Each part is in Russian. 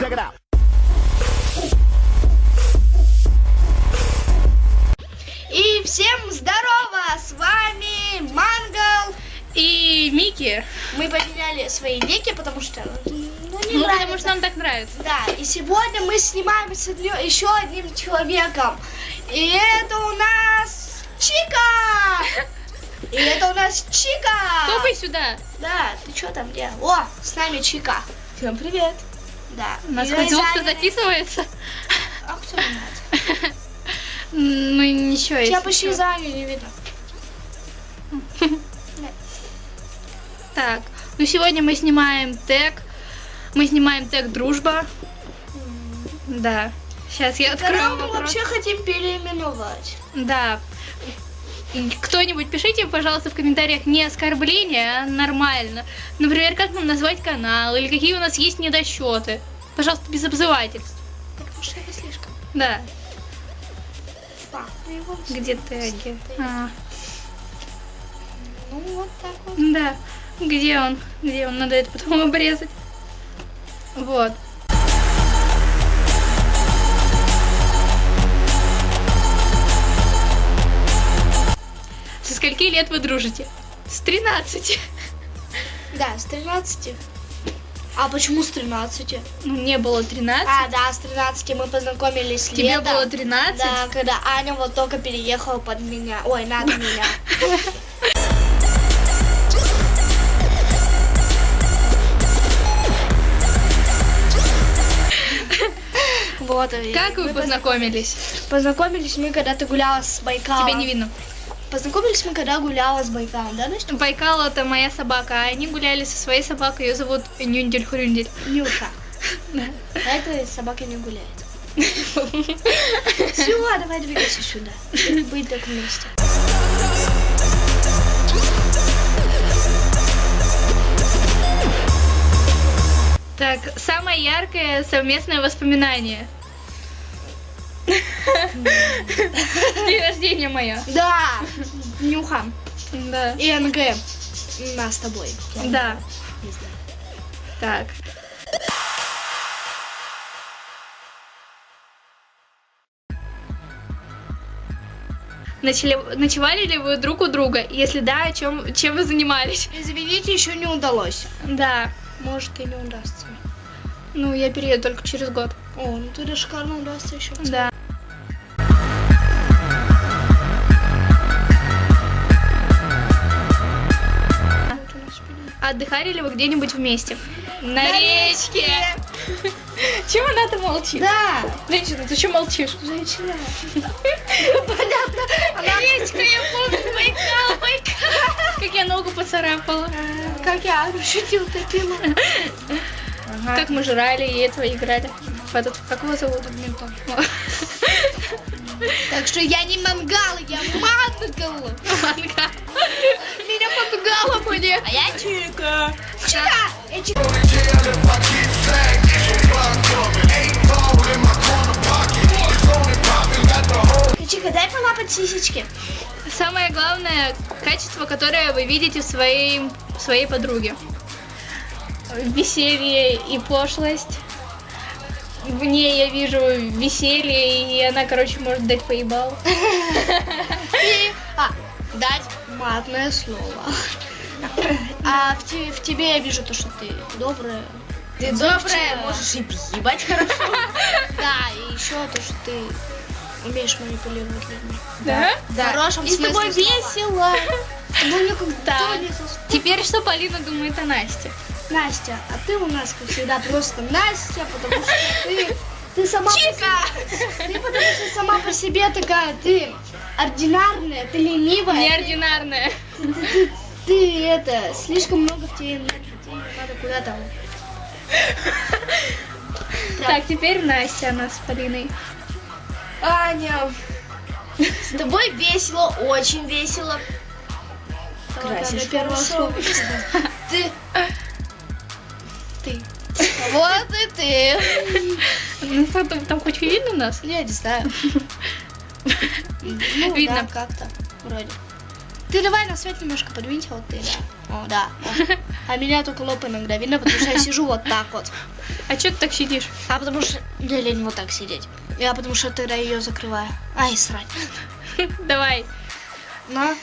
Check it out. И всем здорово! С вами Мангал. И Мики. Мы поменяли свои ники, потому что ну, не Ну, нравится. потому что нам так нравится. Да, и сегодня мы снимаем с еще одним человеком. И это у нас Чика! И это у нас Чика! Топай сюда. Да, ты что там где? О, с нами Чика. Всем привет. Да. У нас хоть звук-то записывается. А кто знает? Ну ничего, если почти за не видно. Так, ну сегодня мы снимаем тег. Мы снимаем тег дружба. Да. Сейчас я открою Когда мы вопрос. вообще хотим переименовать? Да. Кто-нибудь пишите, пожалуйста, в комментариях не оскорбления, а нормально. Например, как нам назвать канал, или какие у нас есть недосчеты. Пожалуйста, без обзывательств. Потому что это слишком. Да. Его Где теги? А, Ну вот так вот. да. Где он? Где он? Надо это потом обрезать. Вот. Скольки лет вы дружите? С 13. Да, с 13. А почему с 13? Ну, мне было 13. А, да, с 13 мы познакомились Тебе летом. было 13? Да, когда Аня вот только переехала под меня. Ой, над меня. Вот, и Как вы мы познакомились? Познакомились мы, когда ты гуляла с Байкалом. Тебя не видно. Познакомились мы, когда гуляла с Байкалом, да, Настя? Байкал это моя собака, а они гуляли со своей собакой, ее зовут Нюндель Хрюндель. Нюша. А этой собака не гуляет. Все, давай двигайся сюда. Быть так вместе. Так, самое яркое совместное воспоминание. День рождения моя. Да, Нюха. Да. И НГ. Нас с тобой. Да. Так. Начали, ночевали ли вы друг у друга? Если да, о чем, чем вы занимались? Извините, еще не удалось. Да. Может и не удастся. Ну, я перееду только через год. О, ну тогда шикарно удастся еще. Да. Отдыхали ли вы где-нибудь вместе? На, На речке. Чего она-то молчит? Да, Женщина, ты что молчишь? женщина. Понятно. Она... Речка, я помню, Байкал, Байкал. Как я ногу поцарапала. А, Как я шутил таким. Как мы жрали и этого играли. Этот, как его зовут? Бадминтон. Так что я не мангал, я мангал. Манга. Меня подгала мне. А я Чика. Чика. Я Чика. Чика, дай полапать сисечки. Самое главное качество, которое вы видите в своей, в своей подруге. Веселье и пошлость. В ней я вижу веселье, и она, короче, может дать поебал. И, а, дать матное слово. А в, те- в тебе я вижу то, что ты добрая. Ты добрая, можешь и въебать хорошо. Да, и еще то, что ты умеешь манипулировать людьми. Да? В хорошем И с тобой. С тобой никогда Да. Теперь что Полина думает о Насте? Настя, а ты у нас, как всегда, просто Настя, потому что ты, ты сама... Чика! Ты потому что сама по себе такая, ты ординарная, ты ленивая. Неординарная. Ты, ты- ты- ты это, слишком много в тебе энергии, тебе надо куда-то... Так, теперь Настя, она с Полиной. Аня, с тобой весело, очень весело. Красишь первое хорошо. Ты. Вот и ты. Ну, что, там, там хоть видно нас? Я не знаю. Ну, Видно. да, как-то, вроде. Ты давай на свет немножко подвиньте, вот ты, да. О, да. А меня только лоб иногда видно, потому что я сижу вот так вот. А чё ты так сидишь? А потому что мне лень вот так сидеть. Я потому что тогда ее закрываю. Ай, срать. Давай. На.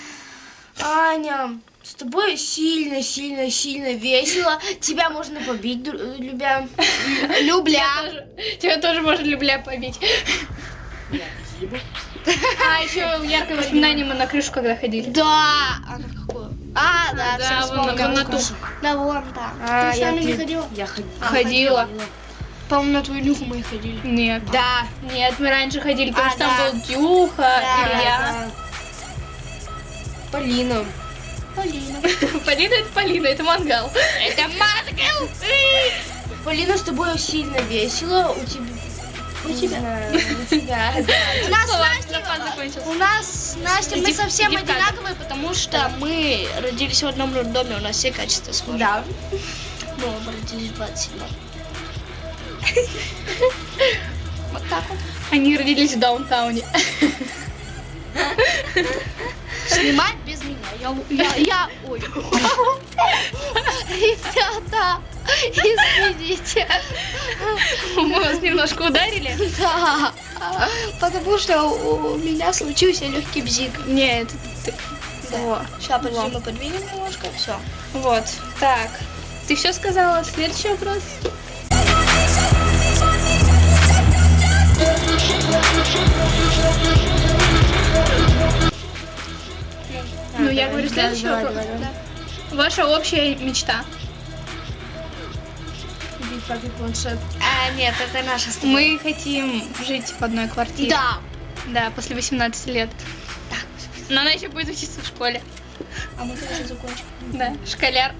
Аня, с тобой сильно, сильно, сильно весело. Тебя можно побить, любя. Любля. Тебя тоже можно любля побить. А еще яркое воспоминание мы на крышу когда ходили. Да. А на какую? А, да, Да, вон вон на ту. Да, вон там. А, Ты с я нами не ходила? Я ходила. А, Ходила. По-моему, на твою нюху мы и ходили. Нет. Да. Нет, мы раньше ходили, потому А, что там был Дюха, Да, Илья. Полина. Полина. Полина это Полина, это мангал. Это мангал. Полина, с тобой сильно весело. У тебя... У тебя. У тебя, да. У нас закончился. У нас с Настей мы совсем одинаковые, потому что мы родились в одном роддоме, у нас все качества схожи. Да. Ну, мы родились в 27 Вот так вот. Они родились в даунтауне. Снимать без меня. Я, я, я, ой. Ребята, извините. Мы вас немножко ударили. Да, потому что у у меня случился легкий бзик. Нет, ты. Во. Сейчас, подожди, Во. мы подвинем немножко, все. Вот. Так. Ты все сказала? Следующий вопрос. Ну, я говорю, следующий вопрос. давай. Ваша общая мечта. Купить папе планшет. А, нет, это наша с тобой. Мы хотим жить в одной квартире. Да. Да, после 18 лет. Так. Но она еще будет учиться в школе. А мы тоже закончим. Да, школяр.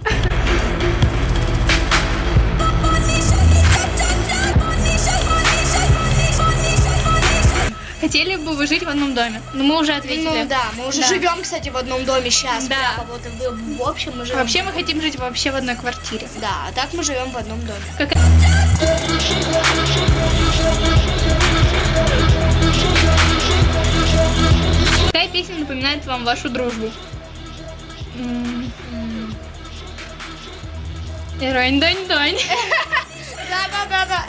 Вы жить в одном доме? Но мы уже ответили. Ну да, мы уже Да. живем, кстати, в одном доме сейчас. Да. Прямо вот в, в общем мы живем. Вообще мы хотим жить вообще в одной квартире. Да, а так мы живем в одном доме. Как... Какая песня напоминает вам вашу дружбу? М. Рань-дань-дань. Да, да, да, да.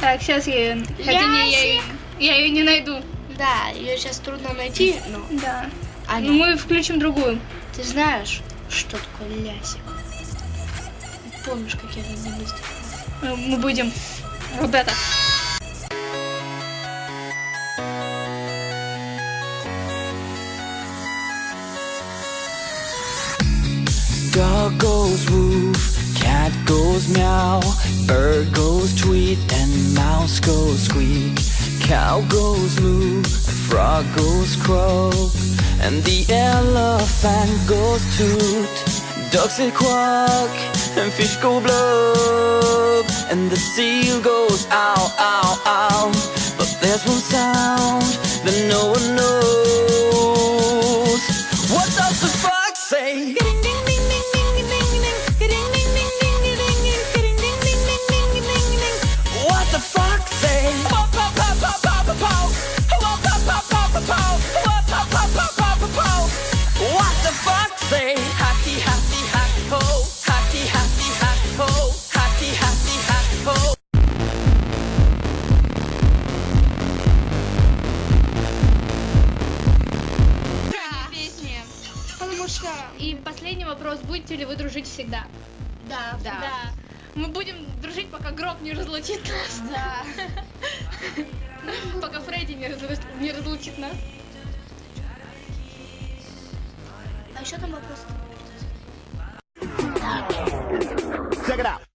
Так, сейчас я. Хотя не, я. Я ее не найду. Да, ее сейчас трудно найти, но. Да. Аня, Ну, мы включим другую. ты знаешь, что такое лясик? Помнишь, как я на нем Э, Мы будем... Вот это. Dog goes woof, cat goes meow, bird goes tweet, and mouse goes squeak. Cow goes moo, frog goes croak, and the elephant goes toot. Ducks say quack, and fish go blub, and the seal goes ow, ow, ow. But there's one sound that no one knows. What does the fox say? Дружить всегда? Да, Да. Да. Мы будем дружить, пока гроб не разлучит нас. Да. Пока Фредди не, не разлучит нас. А еще там вопрос. Check it out.